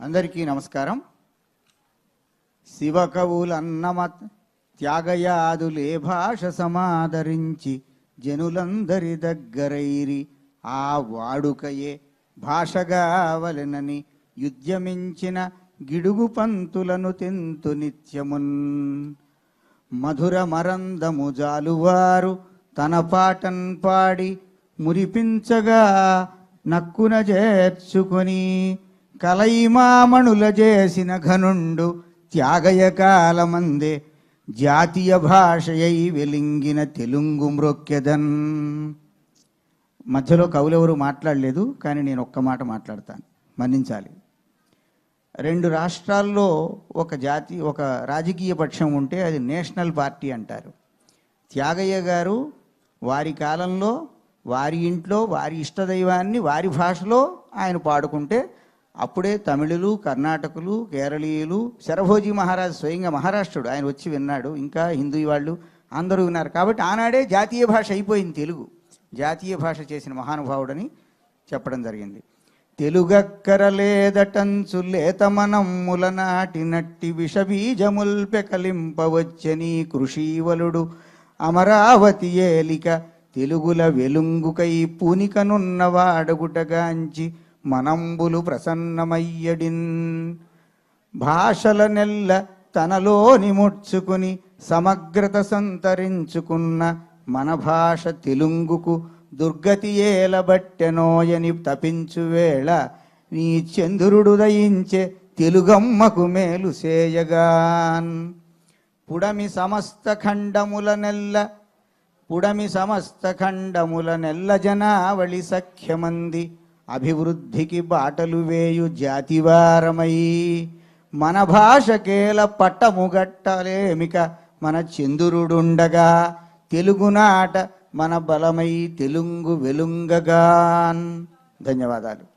అందరికీ నమస్కారం. శివకవులన్నమ త్యాగయాదులే భాష సమాదరించి జనులందరి దగ్గరైరి ఆ వాడుకయే భాషగావలెనని యుద్యమించిన గిడుగు పంతులను తెంతు నిత్యమున్. మధుర మరందము జాలువారు తన పాటన్ పాడి మురిపించగా నక్కున చేర్చుకొని కలైమామణుల చేసిన ఘనుండు త్యాగయ కాలమందే జాతీయ భాషయై వెలింగిన తెలుగు మృక్యదన్ మధ్యలో కవులెవరు మాట్లాడలేదు కానీ నేను ఒక్క మాట మాట్లాడతాను. మన్నించాలి. రెండు రాష్ట్రాల్లో ఒక జాతి ఒక రాజకీయ పక్షం ఉంటే అది నేషనల్ పార్టీ అంటారు. త్యాగయ్య గారు వారి కాలంలో వారి ఇంట్లో వారి ఇష్టదైవాన్ని వారి భాషలో ఆయన పాడుకుంటే అప్పుడే తమిళులు కర్ణాటకులు కేరళీయులు శరభోజీ మహారాజ్ స్వయంగా మహారాష్ట్రుడు ఆయన వచ్చి విన్నాడు. ఇంకా హిందూ వాళ్ళు అందరూ విన్నారు. కాబట్టి ఆనాడే జాతీయ భాష అయిపోయింది తెలుగు. జాతీయ భాష చేసిన మహానుభావుడని చెప్పడం జరిగింది. తెలుగక్కరలేదటంచు లేతమనమ్ముల నాటి నట్టి విషబీజముల్ పెకలింపవచ్చని కృషీవలుడు అమరావతి ఏలిక తెలుగుల వెలుంగుకై పూనికనున్నవాడగుటగాంచి మనంబులు ప్రసన్నమయ్యడిన్. భాషల నెల్ల తనలోని ముడ్చుకుని సమగ్రత సంతరించుకున్న మన భాష తెలుగుకు దుర్గతి ఏలబట్టెనోయని తపించు వేళ నీ చంద్రుడు దయించే తెలుగమ్మకు మేలు సేయగాన్. పుడమి సమస్త ఖండముల నెల్ల పుడమి సమస్త ఖండముల నెల్ల జనావళి సఖ్యమంది అభివృద్ధికి బాటలు వేయు జాతివారమై. మన భాషకేల పట్టముగట్టలేమిక మన చంద్రుడుండగా. తెలుగునాట మన బలమై తెలుగు వెలుంగగాన్. ధన్యవాదాలు.